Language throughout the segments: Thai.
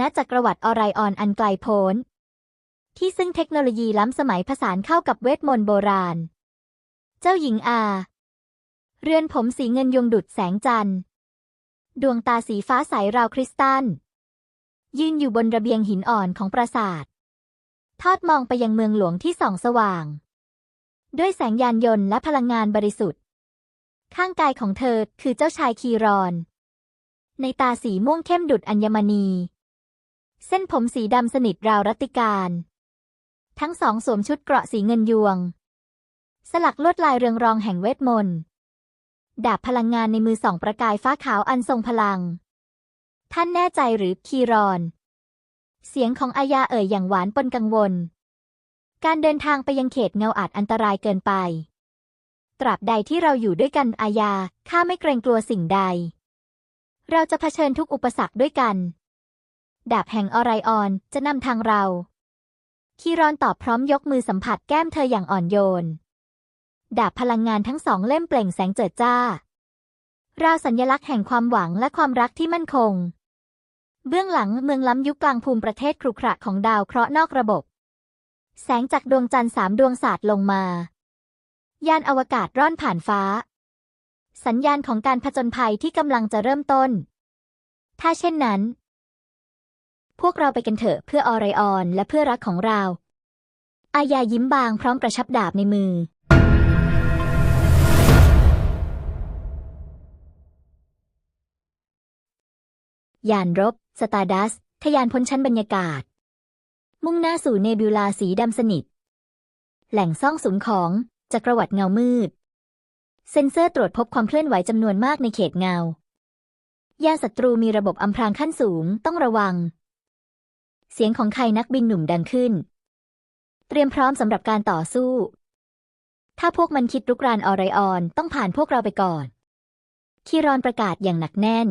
ณจักรวรรดิออไรออนอันไกลโพ้น ที่ซึ่งเทคโนโลยีล้ำสมัยผสานเข้ากับเวทมนต์โบราณ เจ้าหญิงอา เรือนผมสีเงินยงดุดแสงจันทร์ ดวงตาสีฟ้าใสราวคริสตัล ยืนอยู่บนระเบียงหินอ่อนของปราสาท ทอดมองไปยังเมืองหลวงที่ส่องสว่าง ด้วยแสงยานยนต์และพลังงานบริสุทธิ์ ข้างกายของเธอคือเจ้าชายคีรอน ในตาสีม่วงเข้มดุดอัญมณี เส้นผมสีดำสนิทราวรัติการ ทั้งสองสวมชุดเกราะสีเงินยวง สลักลวดลายเรืองรองแห่งเวทมนต์ ดาบพลังงานในมือสองประกายฟ้าขาวอันทรงพลัง ท่านแน่ใจหรือคีรอน เสียงของอายาเอ่ยอย่างหวานปนกังวล การเดินทางไปยังเขตเงาอาจอันตรายเกินไป ตราบใดที่เราอยู่ด้วยกันอาญาข้าไม่เกรงกลัวสิ่งใด เราจะเผชิญทุกอุปสรรคด้วยกัน ดาบแห่งออไรออนจะนำทางเรา คีรอนตอบพร้อมยกมือสัมผัสแก้มเธออย่างอ่อนโยน ดาบพลังงานทั้งสองเล่มเปล่งแสงเจิดจ้าราวสัญลักษณ์แห่งความหวังและความรักที่มั่นคง เบื้องหลังเมืองล้ำยุคกลางภูมิประเทศครุขระของดาวเคราะห์นอกระบบ แสงจากดวงจันทร์สามดวงสาดลงมา ยานอวกาศร่อนผ่านฟ้า สัญญาณของการผจญภัยที่กำลังจะเริ่มต้น ถ้าเช่นนั้น พวกเราไปกันเถอะเพื่อออไรออน และเพื่อรักของเรา อายายิ้มบางพร้อมกระชับดาบในมือ ยานรบ สตาร์ดัสทะยานพ้นชั้นบรรยากาศ มุ่งหน้าสู่เนบิวลาสีดำสนิท แหล่งซ่องสุมของจักรวรรดิเงามืด เซ็นเซอร์ตรวจพบความเคลื่อนไหวจำนวนมากในเขตเงา ยานศัตรูมีระบบอำพรางขั้นสูงต้องระวัง เสียงของใครนักบินหนุ่มดังขึ้น เตรียมพร้อมสำหรับการต่อสู้ ถ้าพวกมันคิดรุกรานออไรออนต้องผ่านพวกเราไปก่อน คีรอนประกาศอย่างหนักแน่น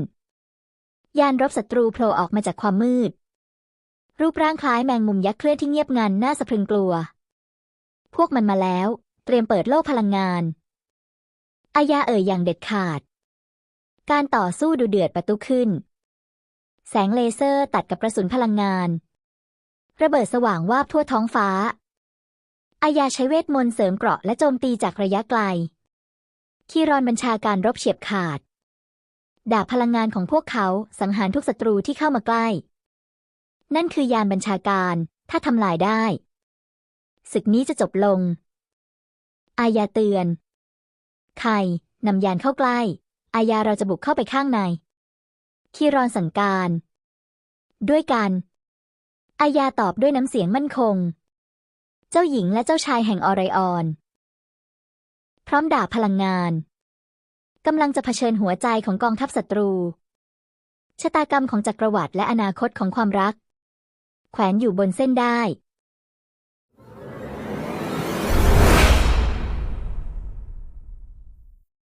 ยานรบศัตรูโผล่ออกมาจากความมืด รูปร่างคล้ายแมงมุมยักษ์เคลื่อนที่เงียบงันน่าสะพรึงกลัว พวกมันมาแล้ว เตรียมเปิดโลกพลังงานอายาเอ่ยอย่างเด็ดขาด การต่อสู้ดูเดือดประตุขึ้น แสงเลเซอร์ตัดกับกระสุนพลังงาน ระเบิดสว่างวาบทั่วท้องฟ้า อายาใช้เวทมนต์เสริมเกราะและโจมตีจากระยะไกล คีรอนบัญชาการรบเฉียบขาด ดาบพลังงานของพวกเขาสังหารทุกศัตรูที่เข้ามาใกล้ นั่นคือยานบัญชาการถ้าทำลายได้ศึกนี้จะจบลง อายาเตือน ใครนำยานเข้าใกล้ อายาเราจะบุกเข้าไปข้างใน คีรอนสั่งการ ด้วยกัน อายาตอบด้วยน้ำเสียงมั่นคง เจ้าหญิงและเจ้าชายแห่งออไรออน พร้อมดาบพลังงานกำลังจะเผชิญหัวใจของกองทัพศัตรู ชะตากรรมของจักรวรรดิและอนาคตของความรัก แขวนอยู่บนเส้นได้